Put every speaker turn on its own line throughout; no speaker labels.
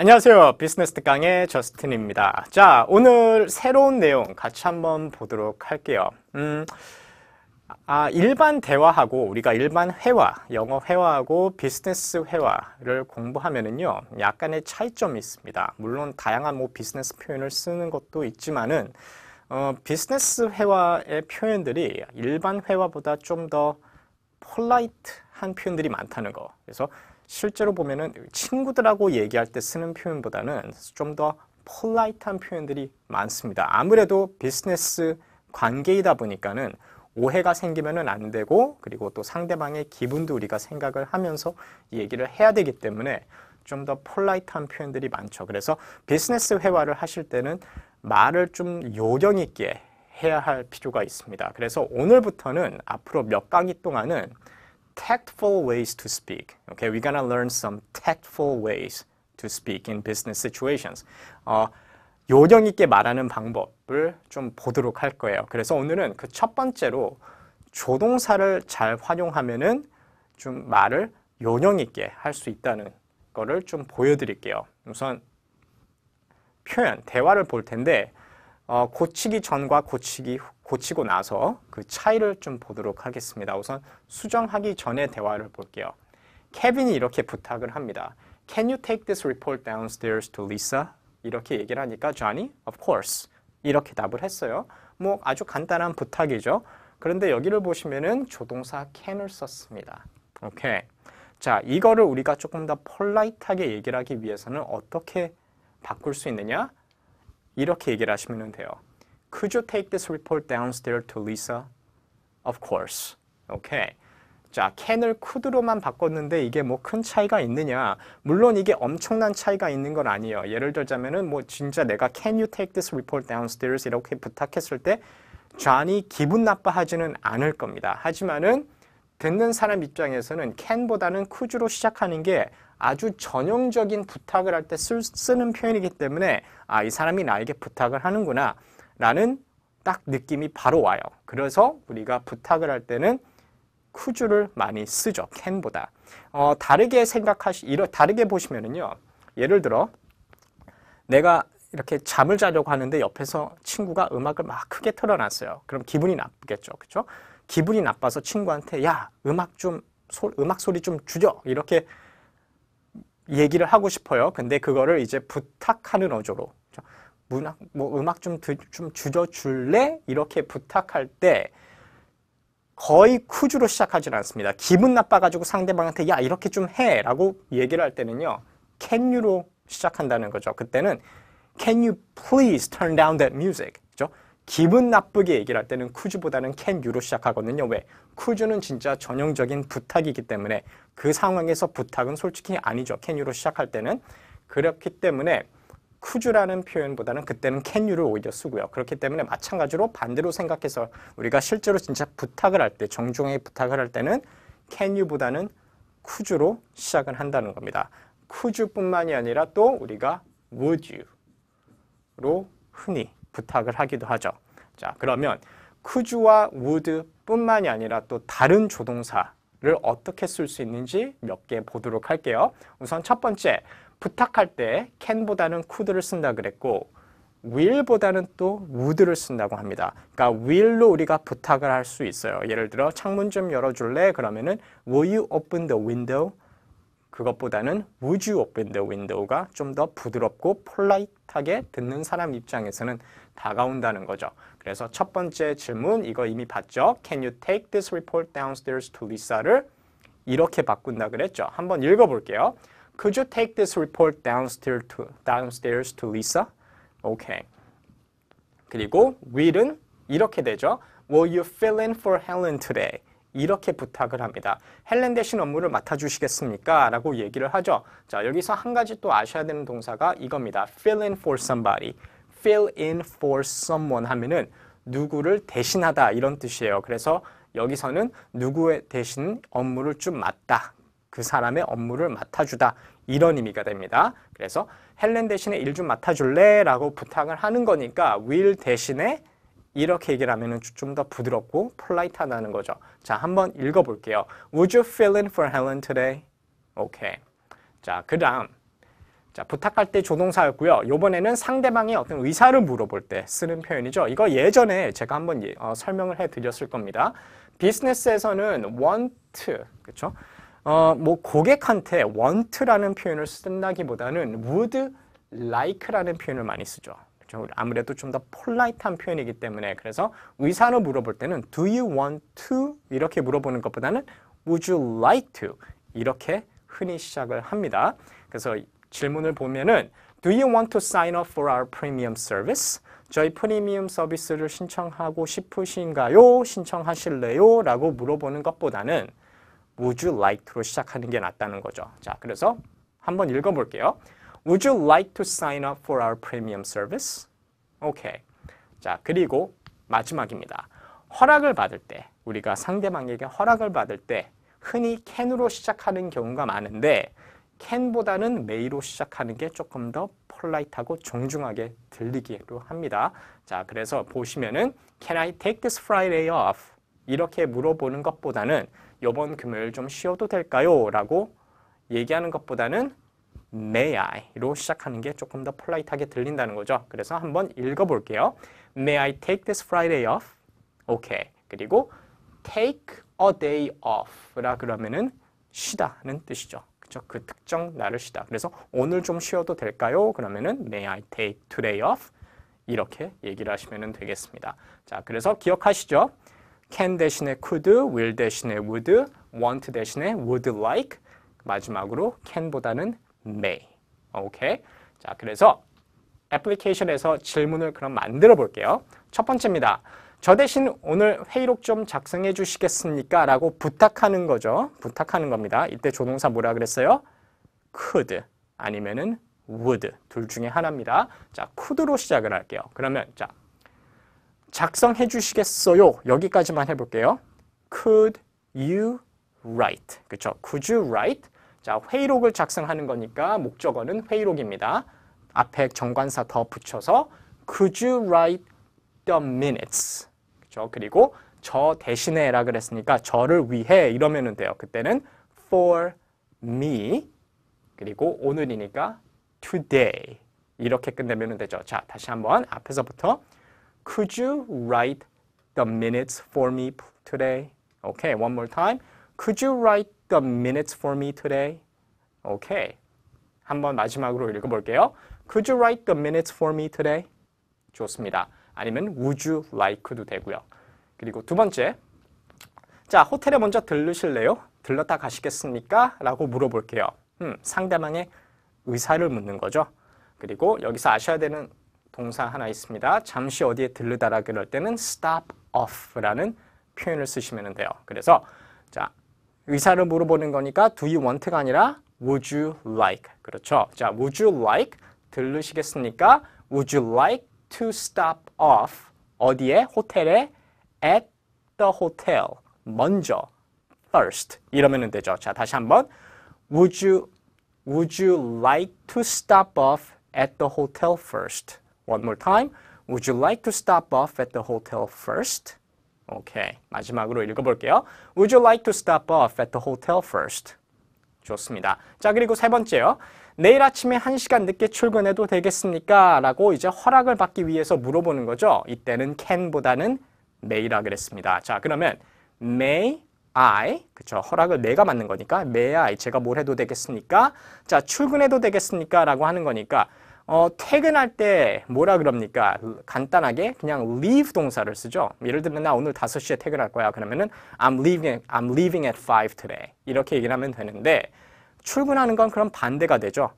안녕하세요. 비즈니스 특강의 저스틴입니다. 자, 오늘 새로운 내용 같이 한번 보도록 할게요. 음, 아, 일반 대화하고 우리가 일반 회화, 영어 회화하고 비즈니스 회화를 공부하면은요, 약간의 차이점이 있습니다. 물론 다양한 뭐 비즈니스 표현을 쓰는 것도 있지만은, 어, 비즈니스 회화의 표현들이 일반 회화보다 좀 더 폴라이트한 표현들이 많다는 거. 그래서 실제로 보면은 친구들하고 얘기할 때 쓰는 표현보다는 좀 더 폴라이트한 표현들이 많습니다. 아무래도 비즈니스 관계이다 보니까는 오해가 생기면은 안 되고 그리고 또 상대방의 기분도 우리가 생각을 하면서 얘기를 해야 되기 때문에 좀 더 폴라이트한 표현들이 많죠. 그래서 비즈니스 회화를 하실 때는 말을 좀 요령 있게 해야 할 필요가 있습니다. 그래서 오늘부터는 앞으로 몇 강의 동안은 tactful ways to speak. Okay, we're gonna learn some tactful ways to speak in business situations. 어, 요령 있게 말하는 방법을 좀 보도록 할 거예요. 그래서 오늘은 그 첫 번째로 조동사를 잘 활용하면은 좀 말을 요령 있게 할 수 있다는 거를 좀 보여드릴게요. 우선 표현, 대화를 볼 텐데 어, 고치기 전과 고치기 후, 고치고 나서 그 차이를 좀 보도록 하겠습니다. 우선 수정하기 전에 대화를 볼게요. 케빈이 이렇게 부탁을 합니다. Can you take this report downstairs to Lisa? 이렇게 얘기를 하니까 Johnny, of course. 이렇게 답을 했어요. 뭐 아주 간단한 부탁이죠. 그런데 여기를 보시면은 조동사 can을 썼습니다. 오케이. 자, 이거를 우리가 조금 더 폴라이트하게 얘기를 하기 위해서는 어떻게 바꿀 수 있느냐? 이렇게 얘기를 하시면 돼요. Could you take this report downstairs to Lisa? Of course. 오케이. 자, can을 could로만 바꿨는데 이게 뭐 큰 차이가 있느냐? 물론 이게 엄청난 차이가 있는 건 아니에요. 예를 들자면은 뭐 진짜 내가 can you take this report downstairs 이렇게 부탁했을 때 존이 기분 나빠하지는 않을 겁니다. 하지만은 듣는 사람 입장에서는 can보다는 could로 시작하는 게 아주 전형적인 부탁을 할 때 쓰는 표현이기 때문에 아, 이 사람이 나에게 부탁을 하는구나 라는 딱 느낌이 바로 와요. 그래서 우리가 부탁을 할 때는 쿠주를 많이 쓰죠. 캔보다. 어, 다르게 생각하시, 이러, 다르게 보시면은요. 예를 들어, 내가 이렇게 잠을 자려고 하는데 옆에서 친구가 음악을 막 크게 틀어놨어요. 그럼 기분이 나쁘겠죠. 그죠? 기분이 나빠서 친구한테, 야, 음악 좀, 소, 음악 소리 좀 줄여. 이렇게 얘기를 하고 싶어요. 근데 그거를 이제 부탁하는 어조로. 문학, 뭐 음악 좀, 좀 줄여 줄래? 이렇게 부탁할 때, 거의 쿠주로 시작하지는 않습니다. 기분 나빠가지고 상대방한테 야 이렇게 좀 해라고 얘기를 할 때는요. You로 시작한다는 거죠. 그때는 Can you please turn down that music? 그죠? 기분 나쁘게 얘기를 할 때는 쿠주보다는 can you로 시작하거든요. 왜? 쿠주는 진짜 전형적인 부탁이기 때문에 그 상황에서 부탁은 솔직히 아니죠. can you로 시작할 때는 그렇기 때문에 쿠주라는 표현보다는 그때는 can유를 오히려 쓰고요. 그렇기 때문에 마찬가지로 반대로 생각해서 우리가 실제로 진짜 부탁을 할 때, 정중하게 부탁을 할 때는 can유보다는 쿠주로 시작을 한다는 겁니다. 쿠주뿐만이 아니라 또 우리가 would you로 흔히 부탁을 하기도 하죠. 자, 그러면 쿠주와 would 뿐만이 아니라 또 다른 조동사를 어떻게 쓸 수 있는지 몇 개 보도록 할게요. 우선 첫 번째, 부탁할 때 can보다는 could를 쓴다 그랬고 will보다는 또 would를 쓴다고 합니다. 그러니까 will로 우리가 부탁을 할 수 있어요. 예를 들어 창문 좀 열어줄래? 그러면은 will you open the window? 그것보다는 would you open the window가 좀 더 부드럽고 폴라이트하게 듣는 사람 입장에서는 다가온다는 거죠. 그래서 첫 번째 질문 이거 이미 봤죠? Can you take this report downstairs to Lisa를 이렇게 바꾼다 그랬죠. 한번 읽어볼게요. Could you take this report downstairs to, downstairs to Lisa? Okay. 그리고 will은 이렇게 되죠. Will you fill in for Helen today? 이렇게 부탁을 합니다. 헬렌 대신 업무를 맡아주시겠습니까? 라고 얘기를 하죠. 자, 여기서 한 가지 또 아셔야 되는 동사가 이겁니다. fill in for somebody. fill in for someone 하면은 누구를 대신하다 이런 뜻이에요. 그래서 여기서는 누구의 대신 업무를 좀 맡다. 그 사람의 업무를 맡아주다 이런 의미가 됩니다. 그래서 헬렌 대신에 일 좀 맡아줄래? 라고 부탁을 하는 거니까 will 대신에 이렇게 얘기를 하면 좀 더 부드럽고 폴라이트하다는 거죠. 자, 한번 읽어볼게요. Would you fill in for Helen today? 오케이. 자, 그 다음. 자, 부탁할 때 조동사였고요. 요번에는 상대방의 어떤 의사를 물어볼 때 쓰는 표현이죠. 이거 예전에 제가 한번 예, 어, 설명을 해 드렸을 겁니다. 비즈니스에서는 want, 그렇죠? 어, 뭐 고객한테 want라는 표현을 쓴다기보다는 would like라는 표현을 많이 쓰죠. 그렇죠? 아무래도 좀 더 폴라이트한 표현이기 때문에 그래서 의사를 물어볼 때는 do you want to 이렇게 물어보는 것보다는 would you like to 이렇게 흔히 시작을 합니다. 그래서 질문을 보면은 Do you want to sign up for our premium service? 저희 프리미엄 서비스를 신청하고 싶으신가요? 신청하실래요? 라고 물어보는 것보다는 Would you like to로 시작하는 게 낫다는 거죠. 자, 그래서 한번 읽어볼게요. Would you like to sign up for our premium service? 오케이. 자, 그리고 마지막입니다. 허락을 받을 때, 우리가 상대방에게 허락을 받을 때 흔히 can으로 시작하는 경우가 많은데 can보다는 may로 시작하는 게 조금 더 폴라이트하고 정중하게 들리기로 합니다. 자, 그래서 보시면은 Can I take this Friday off? 이렇게 물어보는 것보다는 이번 금요일 좀 쉬어도 될까요? 라고 얘기하는 것보다는 May I로 시작하는 게 조금 더 폴라이트하게 들린다는 거죠. 그래서 한번 읽어볼게요. May I take this Friday off? 오케이. 그리고 take a day off라 그러면은 쉬다는 뜻이죠. 그렇죠? 그 특정 날을 쉬다. 그래서 오늘 좀 쉬어도 될까요? 그러면은 May I take today off? 이렇게 얘기를 하시면 되겠습니다. 자, 그래서 기억하시죠? Can 대신에 could, will 대신에 would, want 대신에 would like, 마지막으로 can보다는 may. 오케이? 자, 그래서 애플리케이션에서 질문을 그럼 만들어 볼게요. 첫 번째입니다. 저 대신 오늘 회의록 좀 작성해 주시겠습니까? 라고 부탁하는 거죠. 부탁하는 겁니다. 이때 조동사 뭐라 그랬어요? could 아니면은 would 둘 중에 하나입니다. 자, could로 시작을 할게요. 그러면 자 작성해 주시겠어요? 여기까지만 해볼게요. Could you write? 그렇죠? Could you write? 자, 회의록을 작성하는 거니까 목적어는 회의록입니다. 앞에 정관사 더 붙여서 Could you write the minutes? 그렇죠? 그리고 저 대신에 라 그랬으니까 저를 위해 이러면 돼요. 그때는 for me 그리고 오늘이니까 today 이렇게 끝내면 되죠. 자, 다시 한번 앞에서부터 Could you write the minutes for me today? Okay, one more time. Could you write the minutes for me today? Okay. 한번 마지막으로 읽어볼게요. Could you write the minutes for me today? 좋습니다. 아니면 would you like도 되고요. 그리고 두 번째, 자 호텔에 먼저 들르실래요? 들렀다 가시겠습니까? 라고 물어볼게요. 음, 상대방의 의사를 묻는 거죠. 그리고 여기서 아셔야 되는 동사 하나 있습니다. 잠시 어디에 들르다라 그럴 때는 stop off라는 표현을 쓰시면 돼요. 그래서 자 의사를 물어보는 거니까 do you want가 아니라 would you like 그렇죠. 자 would you like 들르시겠습니까? would you like to stop off 어디에 호텔에 at the hotel 먼저 first 이러면 되죠. 자 다시 한번 would you would you like to stop off at the hotel first? One more time. Would you like to stop off at the hotel first? 오케이. 마지막으로 읽어볼게요. Would you like to stop off at the hotel first? 좋습니다. 자, 그리고 세 번째요. 내일 아침에 1시간 늦게 출근해도 되겠습니까? 라고 이제 허락을 받기 위해서 물어보는 거죠. 이때는 can보다는 may라 그랬습니다. 자, 그러면 may I, 그쵸. 허락을 내가 받는 거니까 may I, 제가 뭘 해도 되겠습니까? 자, 출근해도 되겠습니까? 라고 하는 거니까 어, 퇴근할 때 뭐라 그럽니까? 간단하게 그냥 leave 동사를 쓰죠. 예를 들면 나 오늘 5시에 퇴근할 거야. 그러면은 I'm leaving, I'm leaving at 5 today. 이렇게 얘기를 하면 되는데 출근하는 건 그럼 반대가 되죠.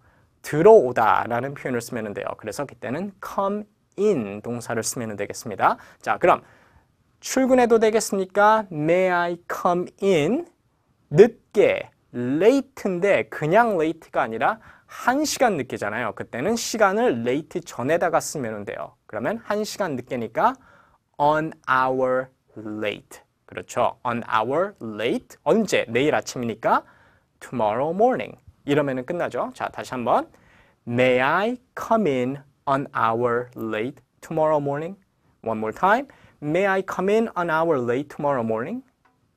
들어오다 라는 표현을 쓰면 돼요. 그래서 그때는 come in 동사를 쓰면 되겠습니다. 자, 그럼 출근해도 되겠습니까? May I come in? 늦게, late인데 그냥 late가 아니라 1시간 늦게잖아요. 그때는 시간을 late 전에다가 쓰면 돼요. 그러면 1시간 늦게니까 on hour late. 그렇죠. on hour late. 언제? 내일 아침이니까 tomorrow morning. 이러면 끝나죠. 자, 다시 한번. May I come in an hour late tomorrow morning? One more time. May I come in an hour late tomorrow morning?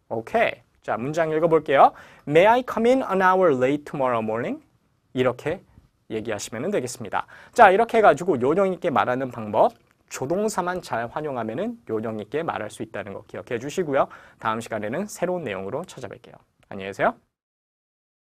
오케이. 자, 문장 읽어볼게요. May I come in an hour late tomorrow morning? 이렇게 얘기하시면 되겠습니다. 자, 이렇게 해가지고 요령 있게 말하는 방법 조동사만 잘 활용하면 요령 있게 말할 수 있다는 거 기억해 주시고요. 다음 시간에는 새로운 내용으로 찾아뵐게요. 안녕히 계세요.